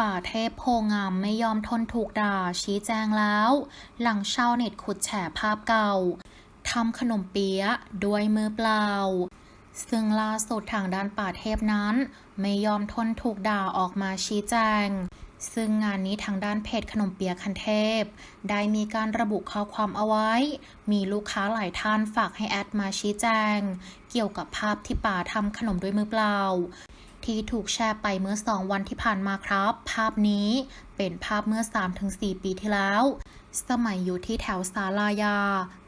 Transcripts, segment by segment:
ป่าเทพโพงามไม่ยอมทนถูกด่าชี้แจงแล้ว หลังชาวเน็ตขุดแฉภาพเก่าทำขนมเปี๊ยะด้วยมือเปล่า ซึ่งล่าสุดทางด้านป่าเทพนั้น ไม่ยอมทนถูกด่าออกมาชี้แจง ซึ่งงานนี้ทางด้านเพจขนมเปี๊ยะคันเทพ ได้มีการระบุข้อความเอาไว้ มีลูกค้าหลายท่านฝากให้แอดมาชี้แจง เกี่ยวกับภาพที่ป่าทำขนมด้วยมือเปล่า ที่ถูกแชร์ไปเมื่อ 2 วันที่ผ่านมาครับ ภาพนี้เป็นภาพเมื่อ 3-4 ปีที่แล้ว สมัยอยู่ที่แถวศาลายา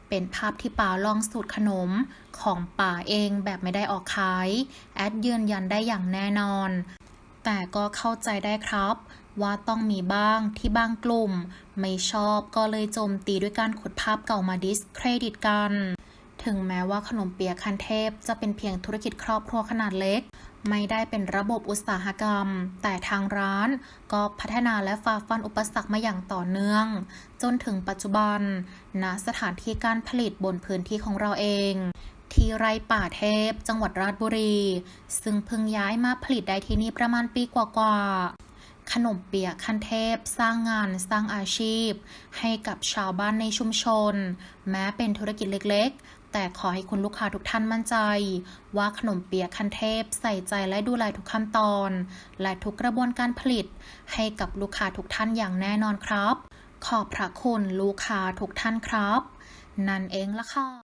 เป็นภาพที่ป่าลองสูตรขนมของป่าเองแบบไม่ได้ออกขาย แอดยืนยันได้อย่างแน่นอน แต่ก็เข้าใจได้ครับว่าต้องมีบ้างที่บางกลุ่ม ไม่ชอบก็เลยโจมตีด้วยการขุดภาพเก่ามาดิสเครดิตกัน ถึงแม้ว่าขนมเปี๊ยะคันเทพจะเป็นเพียงธุรกิจครอบครัวขนาดเล็ก ไม่ได้เป็นระบบอุตสาหกรรม แต่ทางร้านก็พัฒนาและฝ่าฟันอุปสรรคมาอย่างต่อเนื่อง จนถึงปัจจุบันณสถานที่การผลิตบนพื้นที่ของเราเองที่ไร่ป่าเทพ จังหวัดราชบุรี ซึ่งเพิ่งย้ายมาผลิตได้ที่นี่ประมาณปีกว่าๆ ขนมเปียะคันเทพสร้างงานสร้างอาชีพ ให้กับชาวบ้านในชุมชน แม้เป็นธุรกิจเล็กๆ แต่ขอให้คุณลูกค้าทุกท่านมั่นใจ ว่าขนมเปี๊ยะคันเทพใส่ใจและดูแลทุกขั้นตอน และทุกกระบวนการผลิต ให้กับลูกค้าทุกท่านอย่างแน่นอนครับ ขอบพระคุณลูกค้าทุกท่านครับ นั่นเองละค่ะ